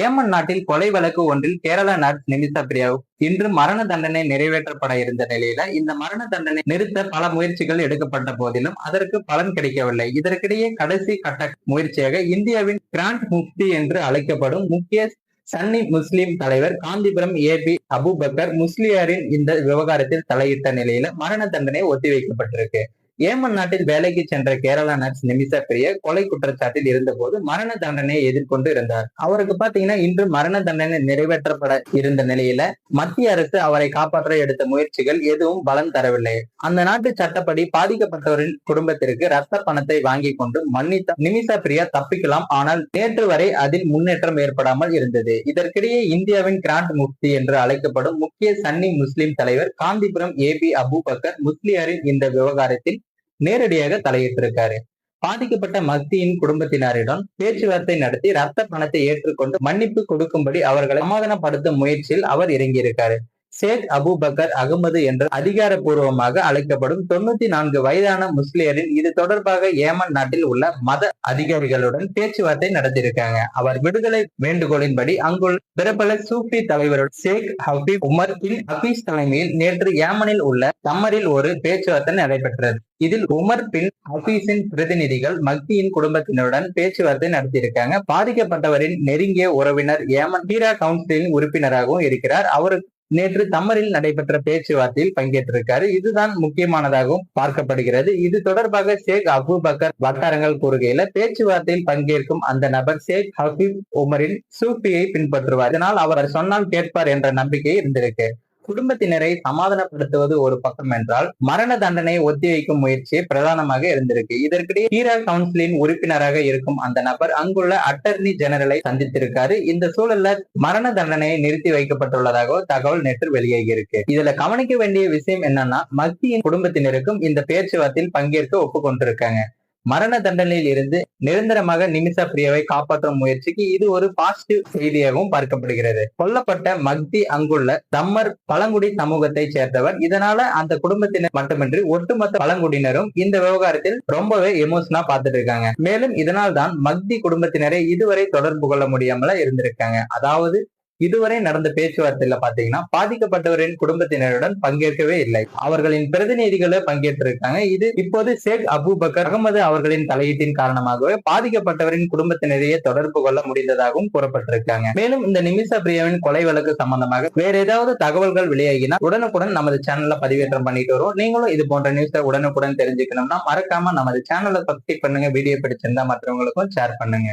Yemen நாட்டில் கொலை வழக்கு ஒன்றில் கேரள நர்ஸ் நிமிஷா பிரியாவ். இன்று மரண தண்டனை நிறைவேற்றப்பட இருந்த நிலையில இந்த மரண தண்டனை நிறுத்த பல முயற்சிகள் எடுக்கப்பட்ட போதிலும் அதற்கு பலன் கிடைக்கவில்லை. இதற்கிடையே கடைசி கட்ட முயற்சியாக இந்தியாவின் கிராண்ட் முஃப்தி என்று அழைக்கப்படும் முக்கிய சன்னி முஸ்லிம் தலைவர் காந்திபுரம் ஏ பி அபுபக்கர் முஸ்லியாரின் இந்த விவகாரத்தில் தலையிட்ட நிலையில மரண தண்டனை ஒத்திவைக்கப்பட்டிருக்கு. ஏமன் நாட்டில் வேலைக்கு சென்ற கேரளா நர்ஸ் நிமிஷா பிரிய கொலை குற்றச்சாட்டில் இருந்தபோது மரண தண்டனையை எதிர்கொண்டு இருந்தார். அவருக்கு பாத்தீங்கன்னா இன்று மரண தண்டனை நிறைவேற்றப்பட இருந்த நிலையில மத்திய அரசு அவரை காப்பாற்ற எடுத்த முயற்சிகள் எதுவும் பலன் தரவில்லை. அந்த நாட்டு சட்டப்படி பாதிக்கப்பட்டவரின் குடும்பத்திற்கு ரத்த பணத்தை வாங்கி கொண்டு மன்னித்த நிமிஷா பிரியா தப்பிக்கலாம். ஆனால் நேற்று வரை அதில் முன்னேற்றம் ஏற்படாமல் இருந்தது. இதற்கிடையே இந்தியாவின் கிராண்ட் முஃப்தி என்று அழைக்கப்படும் முக்கிய சன்னி முஸ்லிம் தலைவர் Gandhipuram A P Abu Bakr முஸ்லியாரின் இந்த விவகாரத்தில் நேரடியாக தலையிட்டிருக்காரு. பாதிக்கப்பட்ட மக்தியின் குடும்பத்தினரிடம் பேச்சுவார்த்தை நடத்தி ரத்த பணத்தை ஏற்றுக்கொண்டு மன்னிப்பு கொடுக்கும்படி அவர்களை சமாதானப்படுத்தும் முயற்சியில் அவர் இறங்கியிருக்காரு. ஷேக் அபுபக்கர் அகமது என்று அதிகாரப்பூர்வமாக அழைக்கப்படும் தொண்ணூத்தி நான்கு வயதான முஸ்லியரின் இது தொடர்பாக ஏமன் நாட்டில் உள்ள மத அதிகாரிகளுடன் பேச்சுவார்த்தை நடத்தியிருக்காங்க. அவர் விடுதலை வேண்டுகோளின்படி அங்குள்ள பிரபல சூஃபி தலைவருடன் ஷேக் ஹபீப் உமர் பின் ஹபீஸ் தலைமையில் நேற்று ஏமனில் உள்ள தம்மரில் ஒரு பேச்சுவார்த்தை நடைபெற்றது. இதில் உமர் பின் ஹபீஸின் பிரதிநிதிகள் மக்தியின் குடும்பத்தினருடன் பேச்சுவார்த்தை நடத்தியிருக்காங்க. பாதிக்கப்பட்டவரின் நெருங்கிய உறவினர் ஏமன் ஹீரா கவுன்சிலின் உறுப்பினராகவும் இருக்கிறார். அவருக்கு நேற்று தம்மரில் நடைபெற்ற பேச்சுவார்த்தையில் பங்கேற்றிருக்காரு. இதுதான் முக்கியமானதாகவும் பார்க்கப்படுகிறது. இது தொடர்பாக ஷேக் அபுபக்கர் வட்டாரங்கள் கூறுகையில பேச்சுவார்த்தையில் பங்கேற்கும் அந்த நபர் ஷேக் ஹபீப் உமரின் சூஃபியை பின்பற்றுவார். இதனால் அவர் சொன்னால் கேட்பார் என்ற நம்பிக்கை இருந்திருக்கு. குடும்பத்தினரை சமாதானப்படுத்துவது ஒரு பக்கம் என்றால் மரண தண்டனை ஒத்திவைக்கும் முயற்சி பிரதானமாக இருந்திருக்கு. இதற்கிடையே ஹீரா கவுன்சிலின் உறுப்பினராக இருக்கும் அந்த நபர் அங்குள்ள அட்டர்னி ஜெனரலை சந்தித்திருக்காரு. இந்த சூழல்ல மரண தண்டனையை நிறுத்தி வைக்கப்பட்டுள்ளதாக தகவல் நேற்று வெளியாகி இருக்கு இதுல கவனிக்க வேண்டிய விஷயம் என்னன்னா மத்தியின் குடும்பத்தினருக்கும் இந்த பேச்சுவார்த்தையில் பங்கேற்க ஒப்புக்கொண்டிருக்காங்க. மரண தண்டனையில் இருந்து நிரந்தரமாக நிமிஷா பிரியாவை காப்பாற்றும் முயற்சிக்கு இது ஒரு பாசிட்டிவ் செய்தியாகவும் பார்க்கப்படுகிறது. கொல்லப்பட்ட மக்தி அங்குள்ள தம்மர் பழங்குடி சமூகத்தை சேர்ந்தவர். இதனால அந்த குடும்பத்தினர் மட்டுமின்றி ஒட்டுமொத்த பழங்குடியினரும் இந்த விவகாரத்தில் ரொம்பவே எமோஷனா பார்த்துட்டு இருக்காங்க. மேலும் இதனால் தான் மக்தி குடும்பத்தினரை இதுவரை தொடர்பு கொள்ள முடியாமல இருந்திருக்காங்க. அதாவது இதுவரை நடந்த பேச்சுவார்த்தையில பாத்தீங்கன்னா பாதிக்கப்பட்டவரின் குடும்பத்தினருடன் பங்கேற்கவே இல்லை. அவர்களின் பிரதிநிதிகளை பங்கேற்றிருக்காங்க. இது இப்போது ஷேக் அபுபக்கர் அகமது அவர்களின் தலையீட்டின் காரணமாகவே பாதிக்கப்பட்டவரின் குடும்பத்தினரையே தொடர்பு கொள்ள முடிந்ததாகவும் கூறப்பட்டிருக்காங்க. மேலும் இந்த நிமிஷா பிரியாவின் கொலை வழக்கு சம்பந்தமாக வேற ஏதாவது தகவல்கள் வெளியாகினா உடனுக்குடன் நமது சேனல்ல பதிவேற்றம் பண்ணிட்டு வரும் நீங்களும் இது போன்ற நியூஸை உடனுக்குடன் தெரிஞ்சுக்கணும்னா மறக்காம நமது சேனலை சப்ஸ்கிரைப் பண்ணுங்க. வீடியோ பிடிச்சிருந்தா மற்றவங்களுக்கும் ஷேர் பண்ணுங்க.